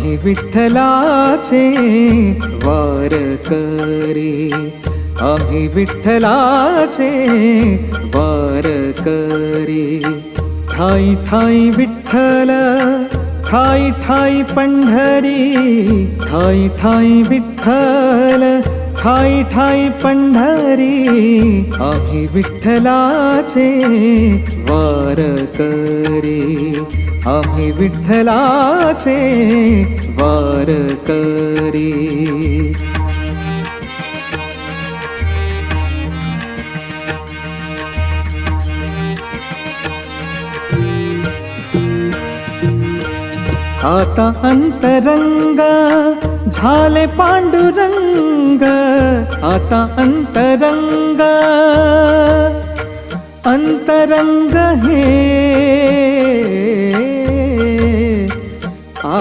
विठ्ठलाचे वार करे. आम्ही विठ्ठलाचे वार करी. ठाई ठाई विठ्ठल ठाई ठाई पंढरी ठाई ठाई विठ्ठल ठाई ठाई पंढरी आम्ही विठ्ठलाचे वार करी. आम्ही विठ्ठलाचे वार करी. आता अंतरंगा झाले पांडुरंग आता अंतरंग. अंतरंग हे आ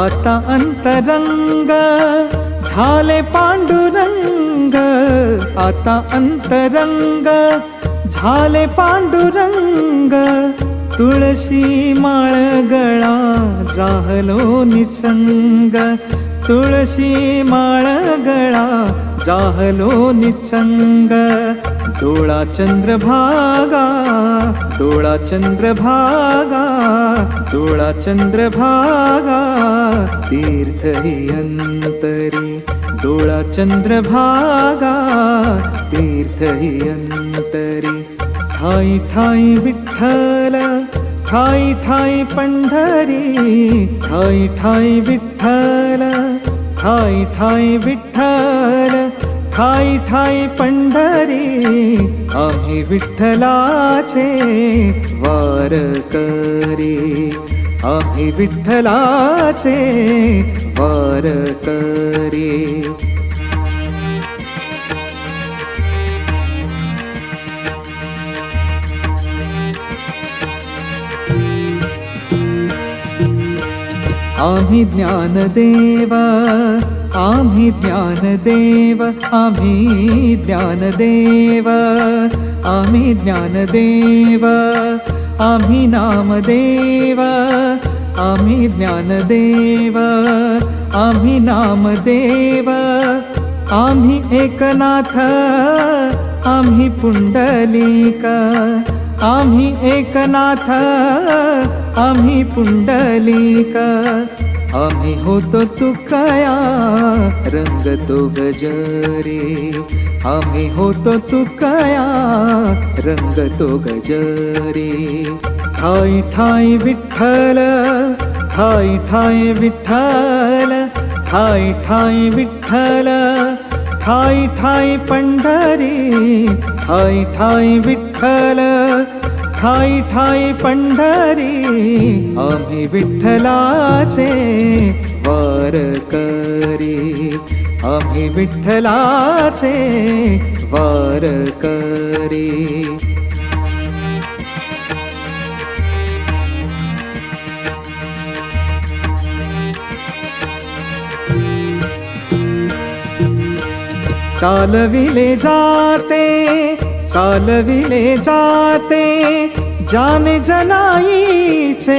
आता अंतरंग. झाले पांडुरंग आता अंतरंग. झाले पांडुरंग तुळशी माळ जाहलो निसंग तुळशी माळ गळा जाहलो निसंग डोळा चंद्रभागा डोळा चंद्रभागा डोळा चंद्रभागा तीर्थ ही अंतरी डोळा चंद्रभागा तीर्थ ही अंतरी ठाई ठाई विठ्ठल ठाई ठाई पंढरी ठाई ठाई विठ्ठल ठाई ठाई विठ्ठल ठाई ठाई पंढरी आम्ही विठ्ठलाचे वार करी. आम्ही विठ्ठलाचे वार करी. आम्ही ज्ञानदेव आम्ही ज्ञानदेव आम्ही ज्ञानदेव आम्ही ज्ञानदेव आम्ही नामदेव आम्ही ज्ञानदेव आम्ही नामदेव आम्ही एकनाथ आम्ही पुंडलिका आम्ही एकनाथ आम्ही पुंडलिक. आम्ही होतो तुकया रंग तो गजरे. आम्ही होतो तुकया रंग तो गजरे. ठाई ठाई विठ्ठल ठाई ठाई विठ्ठल. ठाई ठाई विठ्ठल ठाई ठाई पंढरी. ठाई ठाई विठ्ठल. ठाई ठाई पंढरी आम्ही विठ्ठलाचे वार करी. आम्ही विठ्ठलाचे वार करी. चालविले जाते चालविले जाते जाने जनाईचे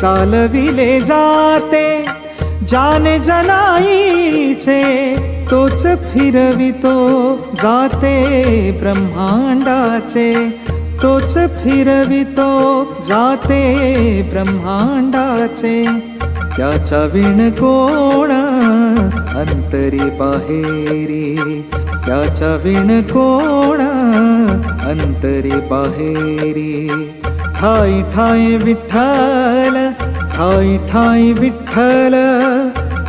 चालविले जाते जाने जनाईचे तोच फिरवितो जाते ब्रह्मांडाचे तोच फिरवितो जाते ब्रह्मांडाचे त्याचा विण कोण अंतरी बाहेरी त्याच्या विण कोण? अंतरी बाहेरी. ठाई ठाई विठ्ठल ठाई ठाई विठ्ठल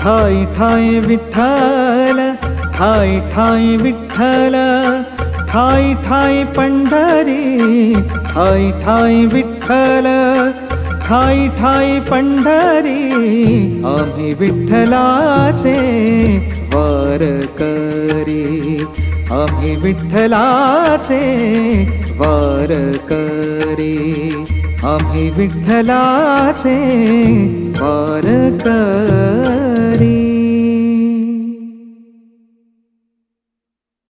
ठाई ठाई विठ्ठल ठाई ठाई विठ्ठल ठाई ठाई पंढरी ठाई ठाई विठ्ठल ठाई ठाई पंढरी आम्ही विठ्ठलाचे वार करी. आम्ही विठ्ठलाचे वार करी. आम्ही विठ्ठलाचे वार करे.